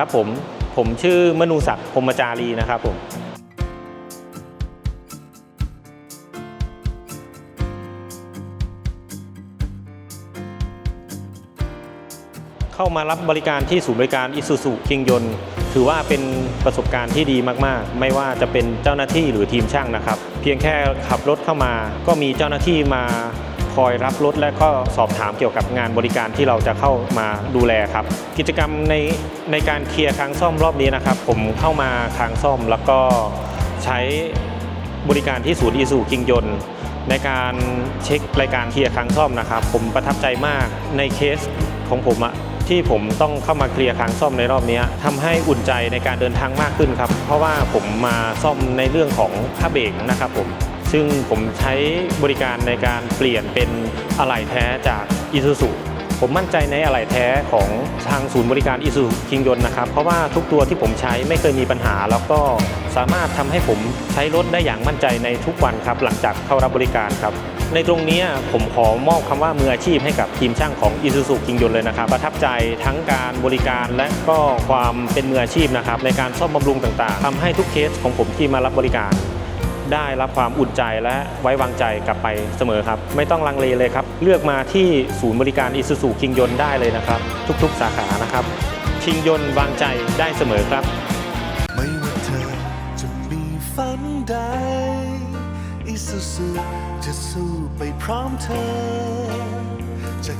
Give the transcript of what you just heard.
ครับผมผมชื่อมนูศักดิ์พรมจารีนะครับผมเข้ามารับบริการที่ศูนย์บริการอิสุสุคิงยนถือว่าเป็นประสบการณ์ที่ดีมากๆ ไม่ว่าจะเป็นเจ้าหน้าที่หรือทีมช่างนะครับ เพียงแค่ขับรถเข้ามา ก็มีเจ้าหน้าที่มา คอยรับรถและก็สอบถามเกี่ยวกับงานบริการที่เราจะเข้ามาดูแลครับ กิจกรรมในในการเคลียร์ค้างซ่อมรอบนี้นะครับ ผมเข้ามาค้างซ่อมแล้วก็ใช้บริการที่ศูนย์อิสุคิงยนในการเช็ครายการเคลียร์ค้างซ่อมนะครับ ผมประทับใจมากในเคสของผมอะที่ผมต้องเข้ามาเคลียร์ค้างซ่อมในรอบนี้ทำให้อุ่นใจในการเดินทางมากขึ้นครับ เพราะว่าผมมาซ่อมในเรื่องของผ้าเบรกนะครับผม ซึ่งผมใช้บริการในการเปลี่ยนเป็นอะไหล่แท้จากอิซูซุผมมั่นใจในอะไหล่แท้ของทางศูนย์บริการอิซูคิงยนนะครับ เพราะว่าทุกตัวที่ผมใช้ไม่เคยมีปัญหา แล้วก็สามารถทำให้ผมใช้รถได้อย่างมั่นใจในทุกวันครับ หลังจากเข้ารับบริการครับ ในตรงนี้ผมขอมอบคำว่ามืออาชีพให้กับทีมช่างของ i s u z u คิงยนเลยนะครับ ประทับใจทั้งการบริการและก็ความเป็นมืออาชีพนะครับในการซ่อมบำรุงต่างๆทำให้ทุกเคสของผมที่มารับบริการ ได้รับความอุ่นใจและไว้วางใจกลับไปเสมอครับ ไม่ต้องลังเลเลยครับ เลือกมาที่ศูนย์บริการ i s u z u คิงยนได้เลยนะครับ ทุกๆ สาขานะครับคิงยนวางใจได้เสมอครับ ไม่ว่าเธอจะมีฝันใดอิสุสุจะสู้ไปพร้อมเธอจาก